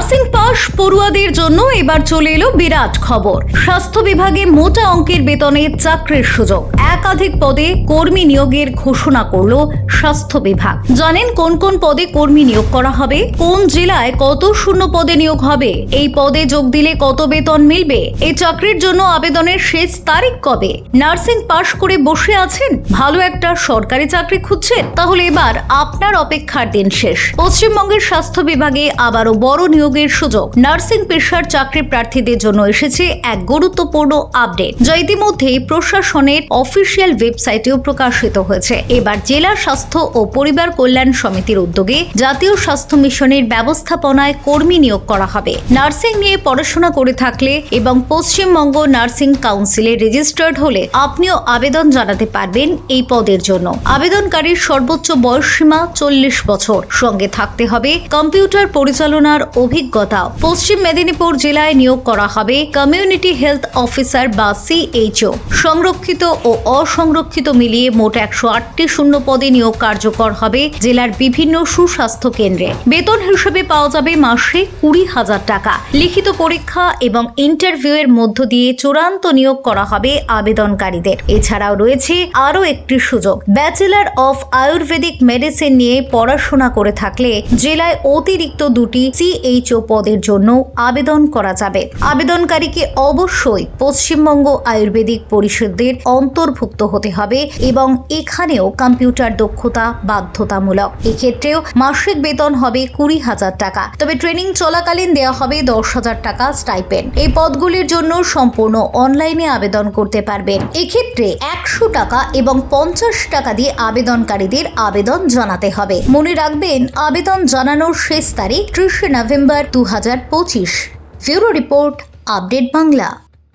Nursing pass পড়ুয়াদের জন্য এবার চলে এলো বিরাট খবর। স্বাস্থ্য বিভাগে মোটা অঙ্কের বেতনে চাকরির সুযোগ। একাধিক পদে কর্মী নিয়োগের ঘোষণা করল স্বাস্থ্য বিভাগ। জানেন কোন কোন পদে কর্মী নিয়োগ করা হবে? কোন জেলায় কত শূন্য পদে নিয়োগ হবে? এই পদে যোগ দিলে কত বেতন মিলবে? এই চাকরির জন্য আবেদনের শেষ তারিখ কবে? নার্সিং পাশ করে বসে আছেন? ভালো একটা সরকারি চাকরি খুঁজছেন? তাহলে এবার আপনার অপেক্ষার দিন শেষ। পশ্চিমবঙ্গের স্বাস্থ্য বিভাগে আবারও বড় নিয়োগের সুযোগ। নার্সিং পেশার চাকরি প্রার্থীদের জন্য এসেছে এক গুরুত্বপূর্ণ আপডেট। যা ইতিমধ্যেই প্রশাসনের অফিসিয়াল ওয়েবসাইটেও প্রকাশিত হয়েছে। এবার জেলা স্বাস্থ্য ও পরিবার কল্যাণ সমিতির উদ্যোগে জাতীয় স্বাস্থ্য মিশনের ব্যবস্থাপনায় কর্মী নিয়োগ করা হবে। নার্সিং নিয়ে পড়াশোনা করে থাকলে এবং পশ্চিমবঙ্গ নার্সিং কাউন্সিলে রেজিস্টার্ড হলে আপনিও আবেদন জানাতে পারবেন এই পদের জন্য। আবেদনকারীর সর্বোচ্চ বয়স সীমা চল্লিশ বছর। সঙ্গে থাকতে হবে কম্পিউটার পরিচালনার অভিজ্ঞতা। পশ্চিম মেদিনীপুর জেলায় নিয়োগ করা হবে কমিউনিটি হেলথ অফিসার বা সিএইচও সংরক্ষিত ও অসংরক্ষিত মিলিয়ে মোট একশো আটটি শূন্য পদে নিয়োগ কার্যকর হবে জেলার বিভিন্ন সুস্বাস্থ্য কেন্দ্রে। বেতন হিসেবে পাওয়া যাবে মাসে কুড়ি হাজার টাকা। লিখিত পরীক্ষা এবং ইন্টারভিউ এর মধ্য দিয়ে চূড়ান্ত নিয়োগ করা হবে আবেদনকারীদের। এছাড়াও রয়েছে আরও একটি সুযোগ। ব্যাচেলর অফ আয়ুর্বেদিক মেডিসিন নিয়ে পড়াশোনা করে থাকলে জেলায় অতিরিক্ত দুটি সিএইচও পদের জন্য আবেদন করা যাবে। আবেদনকারীকে অবশ্যই পশ্চিমবঙ্গ আয়ুর্বেদিক পরিষদের অন্তর্ভুক্ত হতে হবে এবং এখানেও কম্পিউটার দক্ষতা বাধ্যতামূলক। এক্ষেত্রেও মাসিক বেতন হবে কুড়ি হাজার টাকা। তবে ট্রেনিং চলাকালীন দেওয়া হবে দশ হাজার টাকা স্টাইপেন্ড এই পদগুলির জন্য সম্পূর্ণ অনলাইনে আবেদন করতে পারবেন। এক্ষেত্রে একশো টাকা এবং পঞ্চাশ টাকা দিয়ে আবেদনকারীদের আবেদন জানাতে হবে। মনে রাখবেন, আবেদন জানানোর শেষ তারিখ ত্রিশে নভেম্বর দু হাজার পঁচিশ। Bureau report, update Bangla.